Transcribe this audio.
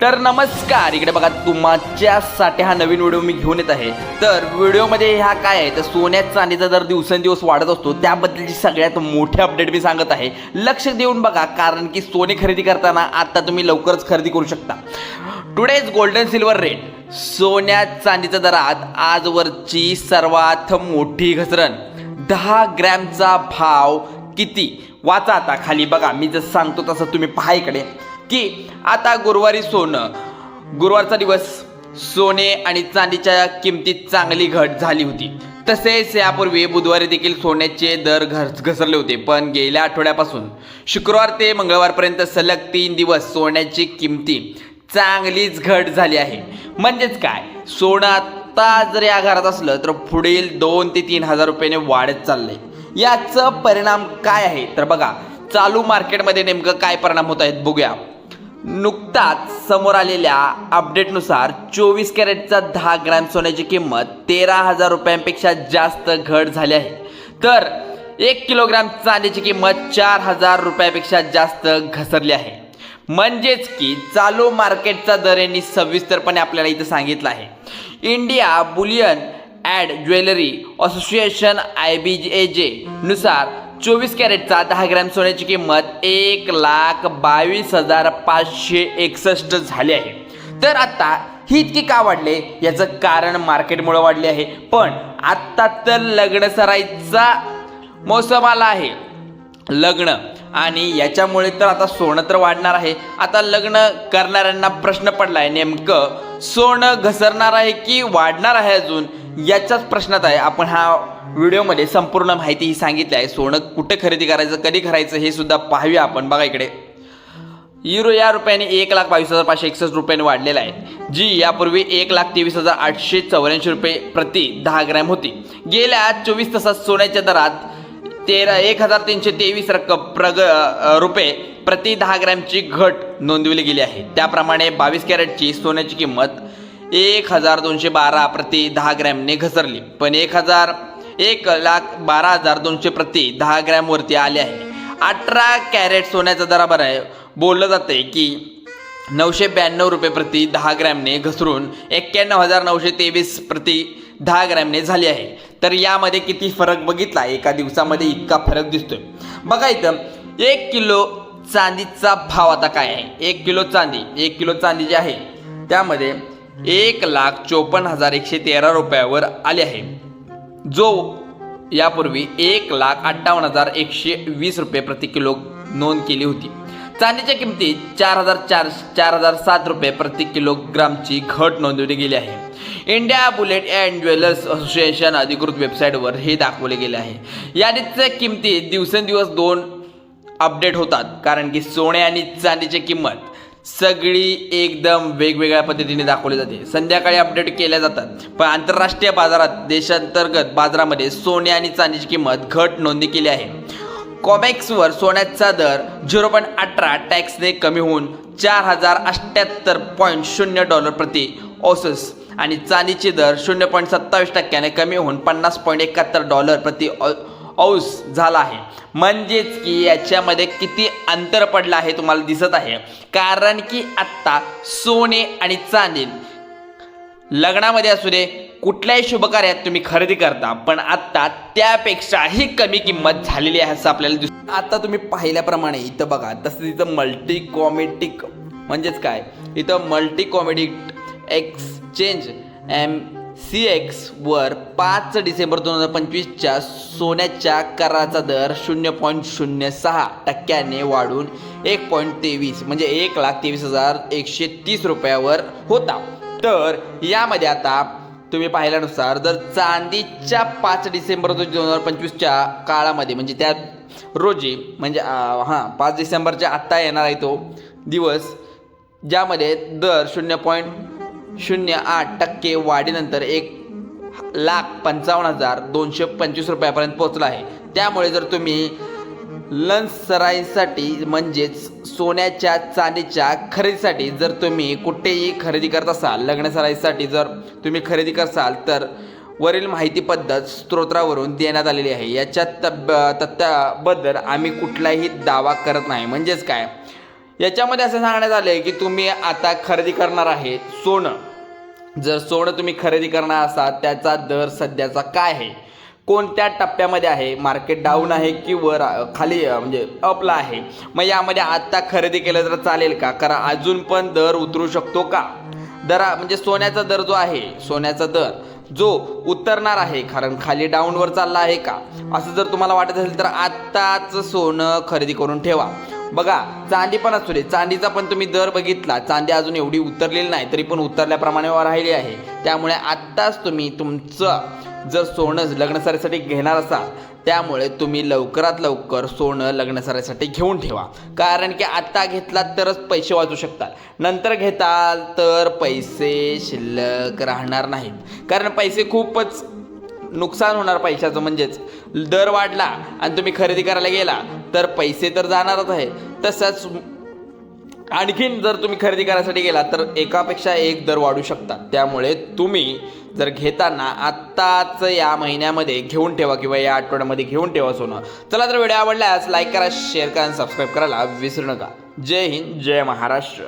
तर नमस्कार इकडे बघा तुमच्यासाठी हा नवीन व्हिडिओ मी घेऊन येत आहे. तर व्हिडिओमध्ये ह्या काय आहे तर सोन्या चांदीचा दर दिवसेंदिवस वाढत असतो त्याबद्दलची सगळ्यात मोठी अपडेट मी सांगत आहे. लक्ष देऊन बघा कारण की सोने खरेदी करताना आता तुम्ही लवकरच खरेदी करू शकता. टुडेज गोल्डन सिल्वर रेट सोन्या चांदीच्या दरात आजवरची सर्वात मोठी घसरण. दहा ग्रॅमचा भाव किती? वाचा आता खाली बघा मी जसं सांगतो तसं तुम्ही पहा इकडे. की आता गुरुवारी सोनं. गुरुवारचा दिवस सोने आणि चांदीच्या किमतीत चांगली घट झाली होती. तसेच यापूर्वी बुधवारी देखील सोन्याचे दर घस घसरले होते. पण गेल्या आठवड्यापासून शुक्रवार ते मंगळवारपर्यंत सलग तीन दिवस सोन्याची किमती चांगलीच घट झाली आहे. म्हणजेच काय? सोनं आत्ता जर या घरात असलं तर पुढील दोन ते तीन हजार रुपयाने वाढत चाललंय. याचं परिणाम काय आहे? तर बघा चालू मार्केटमध्ये नेमकं काय परिणाम होत आहेत? बघूया. नुकताच समोर आलेल्या अपडेटनुसार चोवीस कॅरेटचा दहा ग्रॅम सोन्याची किंमत तेरा हजार रुपयांपेक्षा जास्त घट झाली आहे. तर एक किलोग्रॅम चांदीची किंमत चार हजार रुपयापेक्षा जास्त घसरली आहे. म्हणजेच की चालू मार्केटचा दर यांनी सविस्तरपणे आपल्याला इथं सांगितलं आहे. India bullion and jewellery association I B A J नुसार चोवीस कॅरेटचा दहा ग्रॅम सोन्याची किंमत एक लाख बावीस हजार पाचशे एकसष्ट झाली आहे. तर आता ही इतकी का वाढले? याचं कारण मार्केटमुळे वाढले आहे. पण आत्ता तर लग्न सराईचा मोसम आला आहे. लग्न. आणि याच्यामुळे तर आता सोनं तर वाढणार आहे. आता लग्न करणाऱ्यांना प्रश्न पडलाय नेमकं सोनं घसरणार आहे की वाढणार आहे अजून? याच्याच प्रश्नात आहे. आपण हा व्हिडिओमध्ये संपूर्ण माहिती ही सांगितली आहे. सोनं कुठे खरेदी करायचं कधी करायचं हे सुद्धा पाहूया आपण. बघा इकडे. युरो या रुपयाने एक लाख बावीस हजार पाचशे एकसष्ट रुपयाने वाढलेला आहे. जी यापूर्वी एक लाख तेवीस हजार आठशे चौऱ्याऐंशी रुपये प्रति दहा ग्रॅम होती. गेल्या चोवीस तासात सोन्याच्या दरात तेरा एक हजार तीनशे तेवीस रक्कम प्रग रुपये प्रति दहा ग्रॅमची घट नोंदवली गेली आहे. त्याप्रमाणे बावीस कॅरेटची सोन्याची किंमत एक हजार दोनशे बारा प्रति दहा ग्रॅमने घसरली. पण एक हजार एक लाख बारा हजार दोनशे प्रति दहा ग्रॅमवरती आले आहे. अठरा कॅरेट सोन्याचा दराबर आहे. बोललं जाते की नऊशे ब्याण्णव रुपये प्रति दहा ग्रॅमने घसरून एक्क्याण्णव हजार नऊशे तेवीस प्रति दहा ग्रॅमने झाली आहे. तर यामध्ये किती फरक बघितला? एका दिवसामध्ये इतका फरक दिसतोय. बघा इथं एक किलो चांदीचा भाव आता काय आहे? एक किलो चांदी एक किलो चांदी जी आहे त्यामध्ये एक लाख चोपन्न हजार एकशे तेरा रुपयावर आले आहे. जो यापूर्वी एक लाख अठ्ठावन्न हजार एकशे वीस रुपये प्रति किलो नोंद केली होती. चांदीच्या किमतीत चार हजार चार चार हजार सात रुपये प्रति किलोग्रामची घट नोंदवली गेली आहे. India bullion and jewellers association अधिकृत वेबसाईटवर हे दाखवले गेले आहे. यादीच्या किमती दिवसेंदिवस दोन अपडेट होतात कारण की सोने आणि चांदीची किंमत सगळी एकदम वेगवेगळ्या पद्धतीने दाखवली जाते. संध्याकाळी अपडेट केल्या जातात. पण आंतरराष्ट्रीय बाजारात देशांतर्गत बाजारामध्ये सोने आणि चांदीची किंमत घट नोंदणी केली आहे. कॉमेक्सवर सोन्याचा दर झिरो पॉईंट अठरा टॅक्सने कमी होऊन चार हजार अठ्ठ्याहत्तर पॉईंट शून्य डॉलर प्रति ओसस आणि चांदीचे दर शून्य पॉईंट सत्तावीस टक्क्याने कमी होऊन पन्नास पॉईंट एकाहत्तर डॉलर प्रति अंश औस झाला आहे. म्हणजेच की याच्यामध्ये किती अंतर पडलं आहे तुम्हाला दिसत आहे. कारण की आत्ता सोने आणि चांदी लग्नामध्ये असू दे कुठल्याही शुभकार्यात तुम्ही खरेदी करता पण आत्ता त्यापेक्षाही कमी किंमत झालेली आहे असं आपल्याला दिसत आता तुम्ही पाहिल्याप्रमाणे इथं बघा तसं इथं मल्टी कॉमेटिक म्हणजेच काय? इथं multi commodity exchange M C X वर पाच डिसेंबर दोन हजार पंचवीसच्या सोन्याच्या कराचा दर शून्य पॉईंट शून्य सहा टक्क्याने वाढून एक पॉईंट तेवीस म्हणजे एक लाख तेवीस हजार एकशे तीस रुपयावर होता. तर यामध्ये आता तुम्ही पाहिल्यानुसार जर चांदीच्या पाच डिसेंबर दोन हजार पंचवीसच्या काळामध्ये म्हणजे त्या रोजी म्हणजे हां पाच डिसेंबरच्या आत्ता येणार आहे तो दिवस ज्यामध्ये दर शून्य पॉईंट शून्य आठ टक्के वाढीनंतर एक लाख पंचावन्न हजार दोनशे पंचवीस रुपयापर्यंत पोहोचला आहे. त्यामुळे जर तुम्ही लंसराईसाठी म्हणजेच सोन्याच्या चांदीच्या खरेदीसाठी जर तुम्ही कुठेही खरेदी करत असाल लग्नसराईसाठी जर तुम्ही खरेदी करसाल तर वरील माहिती पद्धत स्त्रोत्रावरून देण्यात आलेली आहे. याच्या तब तथ्याबद्दल आम्ही कुठलाही दावा करत नाही. म्हणजेच काय? याच्यामध्ये असं सांगण्यात आलं आहे की तुम्ही आता खरेदी करणार आहे सोनं. जर सोनं तुम्ही खरेदी करणार असाल त्याचा दर सध्याचा काय आहे? कोणत्या टप्प्यामध्ये आहे? मार्केट डाऊन आहे की वर खाली म्हणजे अपला आहे? मग यामध्ये आत्ता खरेदी केलं तर चालेल का? कारण अजून पण दर उतरू शकतो का? दरा म्हणजे सोन्याचा दर जो आहे सोन्याचा दर जो उतरणार आहे कारण खाली डाऊनवर चालला आहे का? असं जर तुम्हाला वाटत असेल तर आत्ताच सोनं खरेदी करून ठेवा. बघा चांदी पण असू दे. चांदीचा पण तुम्ही दर बघितला. चांदी अजून एवढी उतरलेली नाही तरी पण उतरल्याप्रमाणे राहिली आहे. त्यामुळे आत्ताच तुम्ही तुमचं जर सोनं लग्नसारीसाठी घेणार असाल त्यामुळे तुम्ही लवकरात लवकर सोनं लग्नसरासाठी घेऊन ठेवा. कारण की आत्ता घेतलात तरच पैसे वाचू शकतात. नंतर घेताल तर पैसे शिल्लक राहणार नाहीत. कारण पैसे खूपच नुकसान होणार पैशाचं म्हणजेच. दर वाढला आणि तुम्ही खरेदी करायला गेला तर पैसे तर जाणारच आहे. तसंच आणखीन जर तुम्ही खरेदी करायसाठी गेला तर एकापेक्षा एक दर वाढू शकतात. त्यामुळे तुम्ही जर घेताना आत्ताच या महिन्यामध्ये घेऊन ठेवा किंवा या आठवड्यामध्ये घेऊन ठेवा सोनं. चला तर व्हिडिओ आवडल्यास लाईक करा शेअर करा आणि सबस्क्राईब करायला विसरू नका. जय हिंद जय महाराष्ट्र.